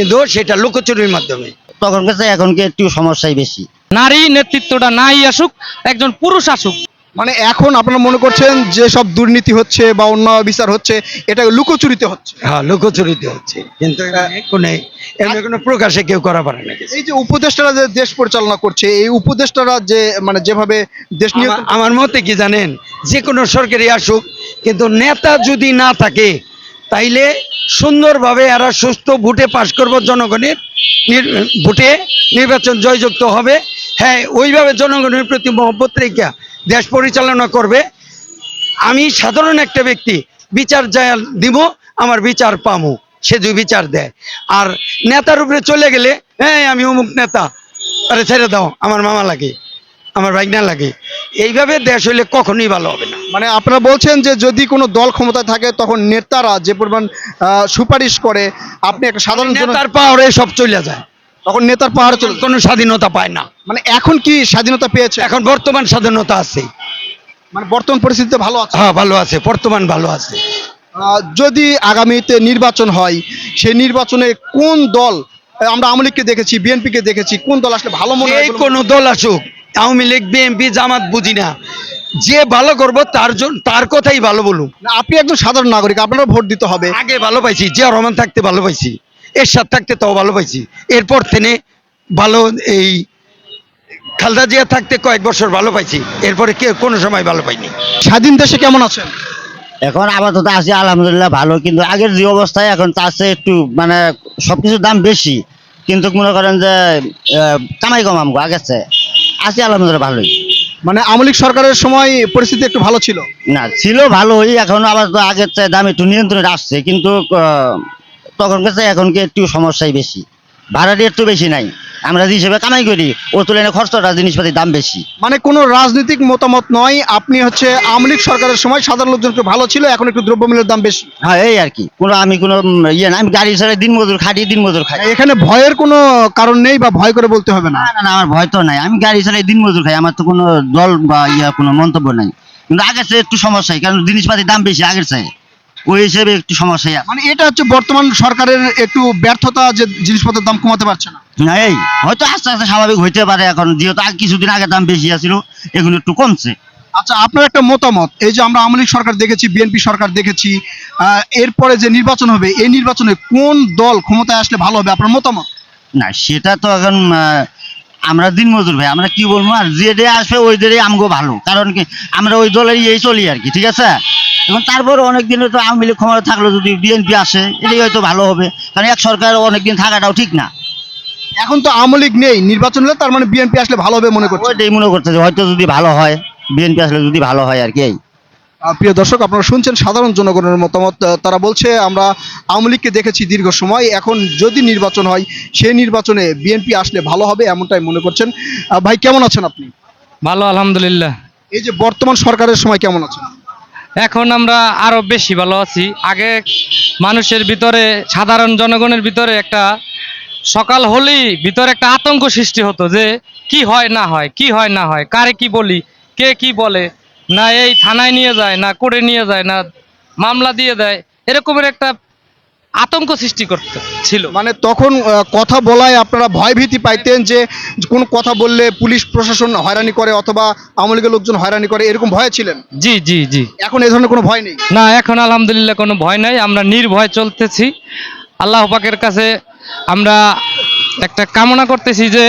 কিন্তু সেটা লুকোচুরির মাধ্যমে। তখন কাছে এখন কি একটু সমস্যাই বেশি? নারী নেতৃত্বটা নাই আসুক একজন পুরুষ আসুক। মানে এখন আপনারা মনে করছেন যে সব দুর্নীতি হচ্ছে বা অন্য বিচার হচ্ছে এটা লুকোচুরিতে হচ্ছে? হ্যাঁ লুকোচুরিতে হচ্ছে। কিন্তু কোনো এমনি কোনো প্রকাশে কেউ করা পারে না এই যে উপদেষ্টারা যে দেশ পরিচালনা করছে এই উপদেষ্টারা যে মানে যেভাবে দেশ নিয়ে আমার- আমার মতে কি জানেন? যে কোনো সরকারি আসুক কিন্তু নেতা যদি না থাকে তাইলে সুন্দরভাবে এরা সুস্থ ভোটে পাশ করব জনগণের ভোটে নির্বাচন জয়যুক্ত হবে। হ্যাঁ ওইভাবে জনগণের প্রতি মহব্বত রেখা দেশ পরিচালনা করবে। আমি সাধারণ একটা ব্যক্তি, বিচার যায় দিব, আমার বিচার পামু, সে যদি বিচার দেয়। আর নেতার উপরে চলে গেলে হ্যাঁ আমি অমুক নেতা, আরে ছেড়ে দাও, আমার মামা লাগে। আমার ভাইগনা লাগে। এইভাবে দেশ হইলে কখনোই ভালো হবে না। মানে আপনারা বলছেন যে যদি কোনো দল ক্ষমতায় থাকে তখন নেতারা যে পরিমাণ আহ, সুপারিশ করে আপনি একটা সাধারণ জন নেতার পাওয়ারে সব চলে যায়। তখন নেতার পাহাড় চলে কোনো স্বাধীনতা পায় না। মানে এখন কি স্বাধীনতা পেয়েছে? এখন বর্তমান স্বাধীনতা আছে। মানে বর্তমান পরিস্থিতিতে ভালো আছে? হ্যাঁ ভালো আছে বর্তমান ভালো আছে। আহ, যদি আগামীতে নির্বাচন হয় সেই নির্বাচনে কোন দল আহ, আমরা আওয়ামী লীগকে দেখেছি বিএনপিকে দেখেছি কোন দল আসলে ভালো মনে হয়? এই বলে- কোন দল আসুক আওয়ামী লীগ বিএনপি জামাত বুঝি না। যে ভালো করব তার জন্য তার কথাই ভালো বলুন আপনি একজন সাধারণ নাগরিক আপনারও ভোট দিতে হবে। আগে ভালো পাইছি জিয়া রহমান থাকতে ভালো পাইছি এরশাদ থাকতে তাও ভালো পাইছি। এরপর থেকে ভালো এই খালদা জিয়া থাকতে কয়েক বছর ভালো পাইছি এরপরে কে কোনো সময় ভালো পাইনি। স্বাধীন দেশে কেমন আছেন? এখন আপাতত আছি আলহামদুলিল্লাহ ভালো কিন্তু আগের যে অবস্থায় এখন তার চেয়ে একটু মানে সবকিছুর দাম বেশি। কিন্তু মনে করেন যে আহ, কামাই কম আমগো আগের চেয়ে। আছি আলহামদুলিল্লাহ ভালোই। মানে আমলিক সরকারের সময় পরিস্থিতি একটু ভালো ছিল? না ছিল ভালোই এখন আবার তো আগের চাই দাম একটু নিয়ন্ত্রণে আসছে কিন্তু তখন কাছে এখন কি একটু সমস্যাই বেশি। ভাড়াটি একটু বেশি নাই। আমরা যে হিসেবে কামাই করি ও তুলনায় খরচটা জিনিসপাতির দাম বেশি। মানে কোনো রাজনৈতিক মতামত নয় আপনি হচ্ছে আওয়ামী লীগ সরকারের সময় সাধারণ লোকজন একটু ভালো ছিল এখন একটু দ্রব্যমূল্যের দাম বেশি। হ্যাঁ এই আর কি। কোনো আমি কোনো ইয়ে না আমি গাড়ি ছাড়া দিন মজুর খাটি দিন মজুর খাই। এখানে ভয়ের কোনো কারণ নেই বা ভয় করে বলতে হবে না? না না আমার ভয় তো নাই। আমি গাড়ি চালাই দিন মজুর খাই আমার তো কোনো দল বা ইয়া কোনো মন্তব্য নাই। কিন্তু আগের চেয়ে একটু সমস্যা কারণ জিনিসপাতির দাম বেশি আগের চেয়ে। ওই হিসেবে একটু সমস্যাই আছে। মানে এটা হচ্ছে বর্তমান সরকারের একটু ব্যর্থতা যে জিনিসপত্রের দাম কমাতে পারছে না। না এই হয়তো আস্তে আস্তে স্বাভাবিক হইতে পারে এখন যেহেতু আগে কিছুদিন আগে দাম বেশি আছিল এখন একটু কমছে। আচ্ছা আপনার একটা মতামত এই যে আমরা আওয়ামী লীগ সরকার দেখেছি বিএনপি সরকার দেখেছি আহ, এরপরে যে নির্বাচন হবে এই নির্বাচনে কোন দল ক্ষমতায় আসলে ভালো হবে আপনার মতামত? না সেটা তো এখন আহ, আমরা দিন মজুর ভাই আমরা কি বলব আর যে ডে আসবে ওই ডে আমগো ভালো। কারণ কি আমরা ওই দলের এই চলি আর কি ঠিক আছে? এবং তারপর অনেকদিন তো আওয়ামী লীগ ক্ষমতা থাকল যদি বিএনপি আসে এটাই হয়তো ভালো হবে। কারণ এক সরকার অনেকদিন থাকাটাও ঠিক না। এখন তো আওয়ামী লীগ নেই নির্বাচন হলে তার মানে বিএনপি আসলে ভালো হবে মনে করছে। ওইটাই মনে করতেছে হয়তো যদি ভালো হয় বিএনপি আসলে যদি ভালো হয় আর কি। এই প্রিয় দর্শক আপনারা শুনছেন সাধারণ জনগণের মতামত। তারা বলছে আমরা আওয়ামী লীগকে দেখেছি দীর্ঘ সময় এখন যদি নির্বাচন হয় সেই নির্বাচনে বিএনপি আসলে ভালো হবে এমনটাই মনে করছেন। ভাই কেমন আছেন আপনি? ভালো আলহামদুলিল্লাহ। এই যে বর্তমান সরকারের সময় কেমন আছেন? এখন আমরা আরও বেশি ভালো আছি। আগে মানুষের ভিতরে, সাধারণ জনগণের ভিতরে একটা সকাল হলেই ভিতরে একটা আতঙ্ক সৃষ্টি হতো যে কি হয় না হয়, কি হয় না হয়, কারে কি বলি, কে কি বলে, না এই থানায় নিয়ে যায়, না করে নিয়ে যায়, না মামলা দিয়ে দেয়, এরকমের একটা আতঙ্ক সৃষ্টি করতে ছিল। মানে তখন কথা বলায় আপনারা ভয়ভীতি পাইতেন যে কোন কথা বললে পুলিশ প্রশাসন হয়রানি করে অথবা আওয়ামী লীগের লোকজন হয়রানি করে এরকম ভয় ছিলেন? জি জি জি। এখন এই ধরনের কোনো ভয় নেই? না এখন আলহামদুলিল্লাহ কোনো ভয় নাই আমরা নির্ভয় চলতেছি। আল্লাহ পাকের কাছে আমরা একটা কামনা করতেছি যে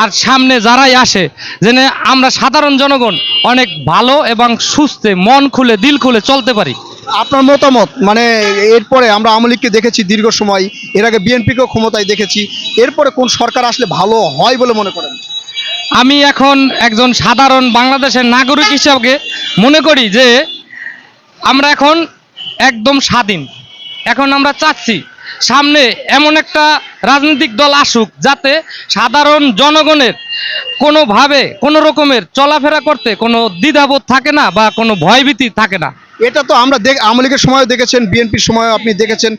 আর সামনে যারাই আসে যেন আমরা সাধারণ জনগণ অনেক ভালো এবং সুস্থে মন খুলে দিল খুলে চলতে পারি। আপনার মতামত? মানে এরপরে আমরা আওয়ামী লীগকে দেখেছি দীর্ঘ সময়, এর আগে বিএনপিকেও ক্ষমতায় দেখেছি, এরপরে কোন সরকার আসলে ভালো হয় বলে মনে করেন? আমি এখন একজন সাধারণ বাংলাদেশের নাগরিক হিসাবে মনে করি যে আমরা এখন একদম স্বাধীন। এখন আমরা চাচ্ছি সামনে এমন একটা রাজনৈতিক দল আসুক যাতে সাধারণ জনগণের কোনোভাবে কোনো রকমের চলাফেরা করতে কোনো দ্বিধাবোধ থাকে না বা কোনো ভয়ভীতি থাকে না। এটা তো আমরা দেখ আওয়ামী লীগের সময়ও দেখেছেন বিএনপির সময়ও আপনি দেখেছেন।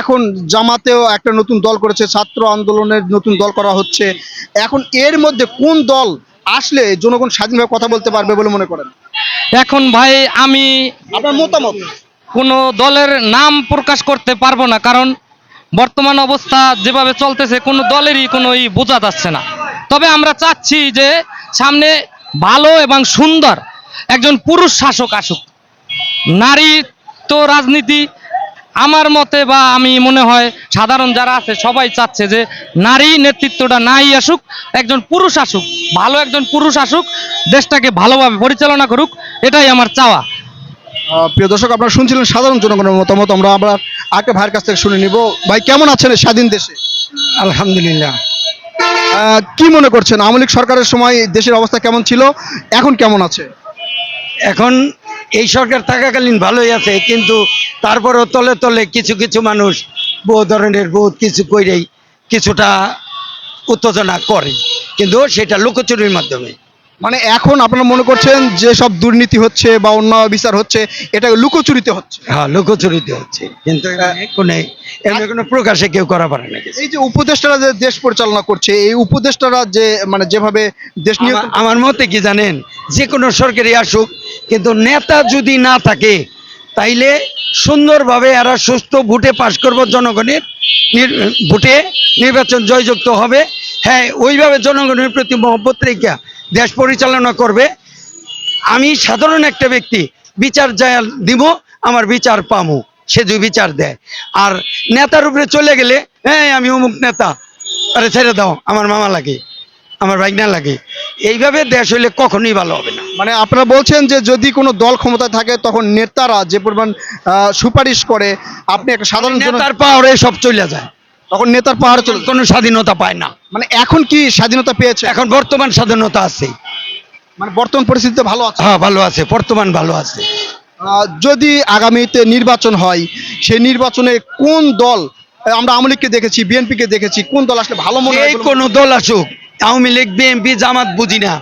এখন জামাতেও একটা নতুন দল করেছে ছাত্র আন্দোলনের নতুন দল করা হচ্ছে। এখন এর মধ্যে কোন দল আসলে জনগণ স্বাধীনভাবে কথা বলতে পারবে বলে মনে করেন? এখন ভাই আমি আপনার মতামত? কোনো দলের নাম প্রকাশ করতে পারব না কারণ বর্তমান অবস্থা যেভাবে চলতেছে, কোনো দলেরই কোনো ই বোঝা যাচ্ছে না। তবে আমরা চাচ্ছি যে সামনে ভালো এবং সুন্দর একজন পুরুষ শাসক আসুক। নারী তো রাজনীতি আমার মতে বা আমি মনে হয় সাধারণ যারা আছে সবাই চাচ্ছে যে নারী নেতৃত্বটা নাই আসুক, একজন পুরুষ আসুক, ভালো একজন পুরুষ আসুক, দেশটাকে ভালোভাবে পরিচালনা করুক, এটাই আমার চাওয়া। প্রিয় দর্শক আপনারা শুনছিলেন সাধারণ জনগণের মতামত। আমরা আবার আরেকটা ভাইয়ের কাছ থেকে শুনে নিব। ভাই কেমন আছেন এই স্বাধীন দেশে? আলহামদুলিল্লাহ। কি মনে করছেন? আওয়ামী লীগ সরকারের সময় দেশের অবস্থা কেমন ছিল? এখন কেমন আছে? এখন এই সরকার থাকাকালীন ভালোই আছে কিন্তু তারপরেও তলে তলে কিছু কিছু মানুষ বহু ধরনের বহুত কিছু কইরেই কিছুটা উত্তেজনা করে কিন্তু সেটা লুকোচুরির মাধ্যমে। মানে এখন আপনারা মনে করছেন যে সব দুর্নীতি হচ্ছে বা অন্য বিচার হচ্ছে এটা লুকোচুরিতে হচ্ছে? হ্যাঁ লুকোচুরিতে হচ্ছে। কিন্তু কোনো এমনি কোনো প্রকাশে কেউ করা পারে না এই যে উপদেষ্টারা যে দেশ পরিচালনা করছে এই উপদেষ্টারা যে মানে যেভাবে দেশ নিয়ে আমার- আমার মতে কি জানেন? যে কোনো সরকারি আসুক কিন্তু নেতা যদি না থাকে তাইলে সুন্দরভাবে এরা সুস্থ ভোটে পাশ করব জনগণের ভোটে নির্বাচন জয়যুক্ত হবে। হ্যাঁ ওইভাবে জনগণের প্রতি মহব্বত রেখা দেশ পরিচালনা করবে। আমি সাধারণ একটা ব্যক্তি বিচার যা দিব আমার বিচার পামু। সে যদি বিচার দেয়। আর নেতার উপরে চলে গেলে হ্যাঁ আমি অমুক নেতা। আরে ছেড়ে দাও আমার মামা লাগে আমার ভাইগনা লাগে। এইভাবে দেশ হইলে কখনোই ভালো হবে না। মানে আপনারা বলছেন যে যদি কোনো দল ক্ষমতা থাকে তখন নেতারা যে পরিমাণ সুপারিশ করে আপনি একটা সাধারণ নেতার পাওয়ারে সব চলে যায়। তখন নেতার পাহাড় চলে কোনো স্বাধীনতা পায় না। মানে এখন কি স্বাধীনতা পেয়েছে? এখন বর্তমান স্বাধীনতা আছে। মানে বর্তমান পরিস্থিতিতে ভালো আছে? হ্যাঁ ভালো আছে বর্তমান ভালো আছে। যদি আগামীতে নির্বাচন হয় সেই নির্বাচনে কোন দল আমরা আওয়ামী লীগকে দেখেছি বিএনপিকে দেখেছি কোন দল আসলে ভালো মনে হয় কোনো দল আসুক আওয়ামী লীগ বিএনপি জামাত বুঝি না।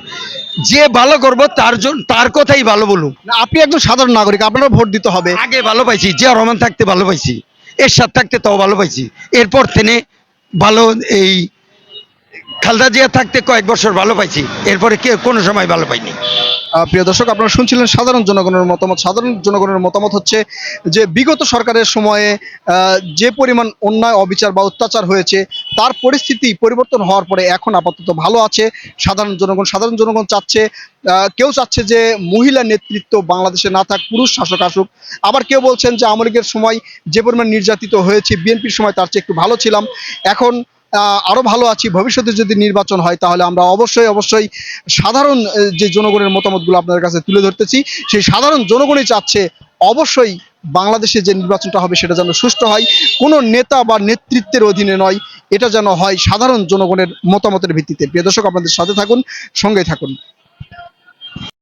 যে ভালো করব তার জন্য তার কথাই ভালো বলুক। আপনি একজন সাধারণ নাগরিক আপনারও ভোট দিতে হবে। আগে ভালো পাইছি যে রহমান থাকতে ভালো পাইছি। এরশাদ থাকতে তাও ভালো পাইছি। এরপর থেকে ভালো এই খালদা জিয়া থাকতে কয়েক বছর ভালো পাইছি। এরপরে কে কোনো সময় ভালো পাইনি। প্রিয় দর্শক, আপনারা শুনছিলেন সাধারণ জনগণের মতামত। সাধারণ জনগণের মতামত হচ্ছে যে, বিগত সরকারের সময়ে যে পরিমাণ অন্যায়, অবিচার বা অত্যাচার হয়েছে, তার পরিস্থিতি পরিবর্তন হওয়ার পরে এখন আপাতত ভালো আছে। সাধারণ জনগণ সাধারণ জনগণ চাচ্ছে কেউ চাচ্ছে যে, মহিলা নেতৃত্ব বাংলাদেশে না থাক, পুরুষ শাসক আসুক। আবার কেউ বলছেন যে, আওয়ামী লীগের সময় যে পরিমাণ নির্যাতিত হয়েছে, বিএনপির সময় তার চেয়ে একটু ভালো ছিলাম। এখন আহ, আরও ভালো আছি। ভবিষ্যতে যদি নির্বাচন হয় তাহলে আমরা অবশ্যই অবশ্যই সাধারণ যে জনগণের মতামতগুলো আপনাদের কাছে তুলে ধরতেছি সেই সাধারণ জনগণই চাচ্ছে অবশ্যই বাংলাদেশে যে নির্বাচনটা হবে সেটা যেন সুষ্ঠু হয়। কোনো নেতা বা নেতৃত্বের অধীনে নয় এটা যেন হয় সাধারণ জনগণের মতামতের ভিত্তিতে। প্রিয় দর্শক আপনাদের সাথে থাকুন সঙ্গে থাকুন।